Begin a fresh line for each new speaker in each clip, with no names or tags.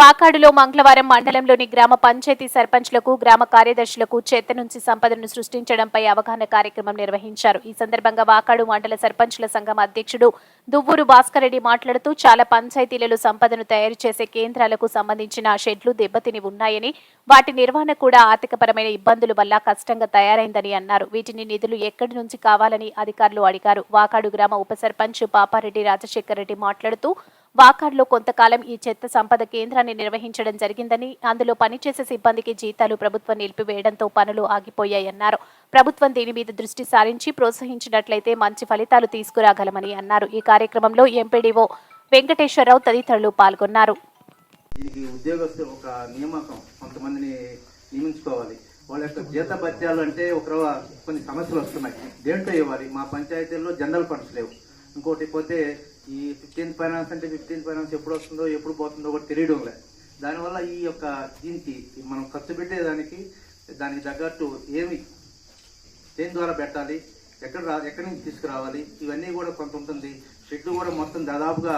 బాకాడులో మంగళవారం మండలంలోని గ్రామ పంచాయతీ సర్పంచ్లకు గ్రామ కార్యదర్శులకు చెత్త నుంచి సంపదను సృష్టించడంపై అవగాహన కార్యక్రమం నిర్వహించారు. ఈ సందర్భంగా వాకాడు మండల సర్పంచ్ల సంఘం అధ్యక్షుడు దువ్వూరు భాస్కర్ రెడ్డి మాట్లాడుతూ చాలా పంచాయతీలలో సంపదను తయారు చేసే కేంద్రాలకు సంబంధించిన షెడ్లు దెబ్బతిని ఉన్నాయని వాటి నిర్వహణ కూడా ఆర్థికపరమైన ఇబ్బందుల వల్ల కష్టంగా తయారైందని అన్నారు. వీటిని నిధులు ఎక్కడి నుంచి కావాలని అధికారులు అడిగారు. వాకాడు గ్రామ ఉప సర్పంచ్ పాపారెడ్డి రాజశేఖర్ రెడ్డి మాట్లాడుతూ వాకాడ్లో కొంతకాలం ఈ చెత్త సంపద కేంద్రాన్ని నిర్వహించడం జరిగిందని అందులో పనిచేసే సిబ్బందికి జీతాలు ప్రభుత్వం నిలిపివేయడంతో పనులు ఆగిపోయాయన్నారు. ప్రభుత్వం దీని మీద దృష్టి సారించి ప్రోత్సహించినట్లయితే మంచి ఫలితాలు తీసుకురాగలమని అన్నారు. ఈ కార్యక్రమంలో ఎంపీడీఓ వెంకటేశ్వరరావు తదితరులు పాల్గొన్నారు.
దీనికి ఉద్యోగస్తు ఒక నియామకం. కొంతమందిని నియమించుకోవాలి. వాళ్ళ యొక్క జీత భత్యాలు అంటే ఒక కొన్ని సమస్యలు వస్తున్నాయి. దేంట్లో ఇవ్వాలి? మా పంచాయతీల్లో జనరల్ ఫండ్స్ లేవు. ఇంకోటి పోతే ఈ ఫిఫ్టీన్త్ ఫైనాన్స్ అంటే ఫిఫ్టీన్త్ ఫైనాన్స్ ఎప్పుడు వస్తుందో ఎప్పుడు పోతుందో కూడా తెలియడం లేదు దానివల్ల ఈ యొక్క దీనికి మనం ఖర్చు పెట్టేదానికి దానికి తగ్గట్టు ఏమి దేని ద్వారా పెట్టాలి ఎక్కడ రా ఎక్కడి నుంచి తీసుకురావాలి ఇవన్నీ కూడా కొంత ఉంటుంది. షెడ్లు కూడా మొత్తం దాదాపుగా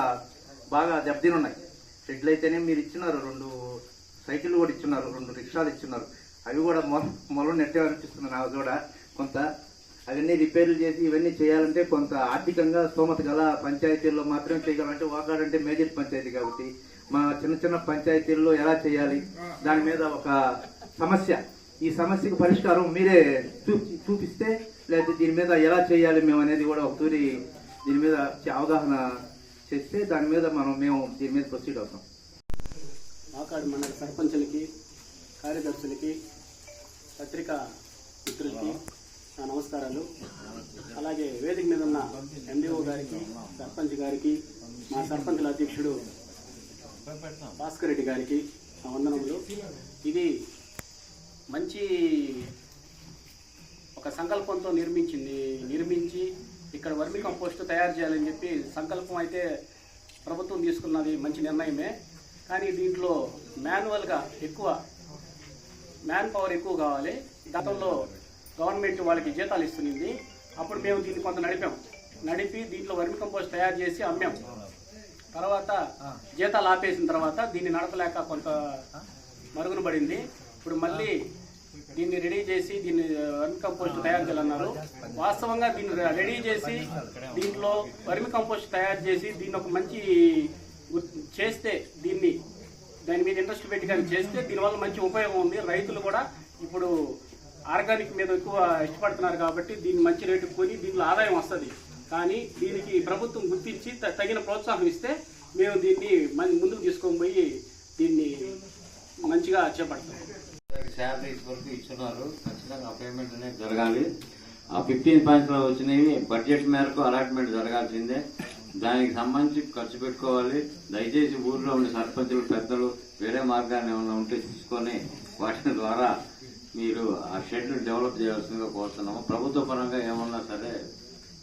బాగా దెబ్బతిని ఉన్నాయి షెడ్లు అయితేనే మీరు ఇచ్చినారు రెండు సైకిళ్ళు కూడా ఇచ్చున్నారు రెండు రిక్షాలు ఇచ్చున్నారు అవి కూడా మొ మొలం నెట్టే అనిపిస్తుంది నాకు కూడా కొంత. అవన్నీ రిపేర్లు చేసి ఇవన్నీ చేయాలంటే కొంత ఆర్థికంగా స్తోమత గల పంచాయతీల్లో మాత్రమే చేయగలంటే వాకాడంటే మేజర్ పంచాయతీ కాబట్టి మా చిన్న చిన్న పంచాయతీల్లో ఎలా చేయాలి? దాని మీద ఒక సమస్య. ఈ సమస్యకు పరిష్కారం మీరే చూ చూపిస్తే లేకపోతే దీని మీద ఎలా చేయాలి మేము అనేది కూడా ఒక తూరి దీని మీద అవగాహన చేస్తే దాని మీద మనం మేము దీని మీద ప్రొసీడ్ అవుతాం.
ఆకాడు మండల సర్పంచులకి కార్యదర్శులకి పత్రికా మిత్రులకి నా నమస్కారాలు. అలాగే వేదిక మీద ఉన్న ఎండిఓ గారికి సర్పంచ్ గారికి మా సర్పంచుల అధ్యక్షుడు భాస్కర్ రెడ్డి గారికి నా వందనములు. ఇది మంచి ఒక సంకల్పంతో నిర్మించింది. నిర్మించి ఇక్కడ వర్మి కంపోస్ట్ తయారు చేయాలని చెప్పి సంకల్పం అయితే ప్రభుత్వం తీసుకున్నది మంచి నిర్ణయమే. కానీ దీంట్లో మాన్యువల్గా ఎక్కువ మ్యాన్ పవర్ ఎక్కువ కావాలి. గతంలో గవర్నమెంట్ వాళ్ళకి జీతాలు ఇస్తుంది అప్పుడు మేము దీన్ని కొంత నడిపాం. నడిపి దీంట్లో వర్మి కంపోస్ట్ తయారు చేసి అమ్మాం. తర్వాత జీతాలు ఆపేసిన తర్వాత దీన్ని నడపలేక కొంత మరుగున పడింది. ఇప్పుడు మళ్ళీ దీన్ని రెడీ చేసి దీన్ని వర్మి కంపోస్ట్ తయారు చేయాలన్నారు. వాస్తవంగా దీన్ని రెడీ చేసి దీంట్లో వర్మి కంపోస్ట్ తయారు చేసి దీన్ని ఒక మంచి చేస్తే దీన్ని దాని మీద ఇంట్రెస్ట్ పెట్టి కానీ చేస్తే దీనివల్ల మంచి ఉపయోగం ఉంది. రైతులు కూడా ఇప్పుడు ఆర్గానిక్ మీద ఎక్కువ ఇష్టపడుతున్నారు కాబట్టి దీన్ని మంచి రేటుకు కొని దీనిలో ఆదాయం వస్తుంది. కానీ దీనికి ప్రభుత్వం గుర్తించి త- తగిన ప్రోత్సాహం ఇస్తే మేము దీన్ని ముందుకు తీసుకొని పోయి దీన్ని మంచిగా చేపడతాం.
శాలరీస్ వరకు ఇచ్చున్నారు. ఖచ్చితంగా ఆ పేమెంట్ అనేది జరగాలి. ఆ ఫిఫ్టీన్ పాయింట్స్లో వచ్చినవి బడ్జెట్ మేరకు అలాట్మెంట్ జరగాల్సిందే. దానికి సంబంధించి ఖర్చు పెట్టుకోవాలి. దయచేసి ఊర్లో ఉండే సర్పంచులు పెద్దలు వేరే మార్గాన్ని ఏమైనా ఉంటే తీసుకొని వాటి ద్వారా మీరు ఆ షెడ్ డెవలప్ చేయాల్సిందిగా కోరుతున్నాము. ప్రభుత్వ పరంగా ఏమన్నా సరే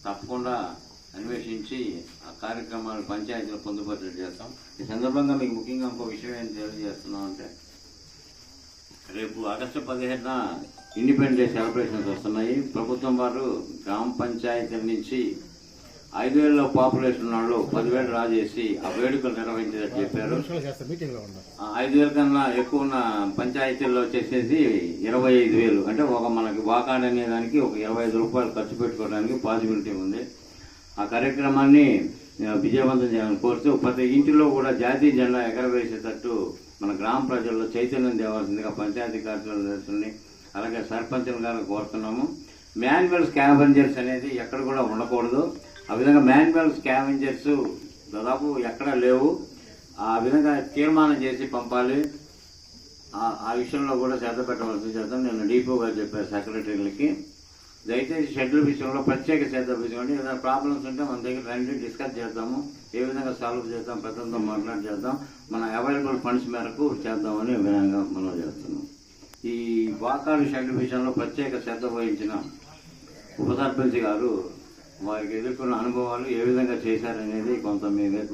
తప్పకుండా అన్వేషించి ఆ కార్యక్రమాలు పంచాయతీలు పొందుపరిచే చేస్తాం. ఈ సందర్భంగా మీకు ముఖ్యంగా ఇంకో విషయం ఏం తెలియజేస్తున్నాం అంటే రేపు ఆగస్టు పదిహేడున ఇండిపెండెన్స్ డే సెలబ్రేషన్స్ వస్తున్నాయి. ప్రభుత్వం వారు గ్రామ పంచాయతీల నుంచి ఐదు వేల పాపులేషన్ వాళ్ళు పదివేలు రా చేసి ఆ వేడుకలు నిర్వహించేటట్టు చెప్పారు. ఆ, ఐదు వేల కన్నా ఎక్కువ ఉన్న పంచాయతీల్లో వచ్చేసేసి ఇరవై ఐదు వేలు. అంటే ఒక మనకి వాకాడ్ అనే దానికి ఒక ఇరవై ఐదు రూపాయలు ఖర్చు పెట్టుకోవడానికి పాసిబిలిటీ ఉంది. ఆ కార్యక్రమాన్ని విజయవంతం చేయాలని కోరుతూ ప్రతి ఇంటిలో కూడా జాతీయ జెండా ఎగరవేసేటట్టు మన గ్రామ ప్రజల్లో చైతన్యం తేవాల్సిందిగా పంచాయతీ కార్యదర్శుల్ని అలాగే సర్పంచులు గారు కోరుతున్నాము. మాన్యువల్ స్కావెంజర్స్ అనేది ఎక్కడ కూడా ఉండకూడదు. ఆ విధంగా మాన్యువల్ స్కావెంజర్స్ దాదాపు ఎక్కడ లేవు. ఆ విధంగా తీర్మానం చేసి పంపాలి. ఆ- విషయంలో కూడా శ్రద్ధ పెట్టవలసి చేద్దాం. నేను డీపో గారు చెప్పారు సెక్రటరీలకి. దయచేసి షెడ్యూల్ విషయంలో ప్రత్యేక శ్రద్ధ తీసుకోండి ఏదైనా ప్రాబ్లమ్స్ ఉంటే మన దగ్గర రండి డిస్కస్ చేద్దాము. ఏ విధంగా సాల్వ్ చేద్దాం పెద్దలతో మాట్లాడి చేద్దాం. మన అవైలబుల్ ఫండ్స్ మేరకు చేద్దామని విధంగా మనం చేస్తున్నాం. ఈ వాకాడు షెడ్యూల్ విషయంలో ప్రత్యేక శ్రద్ధ వహించిన ఉప సర్పంచ్ గారు వారికి ఎదుర్కొన్న అనుభవాలు ఏ విధంగా చేశారనేది కొంత మీ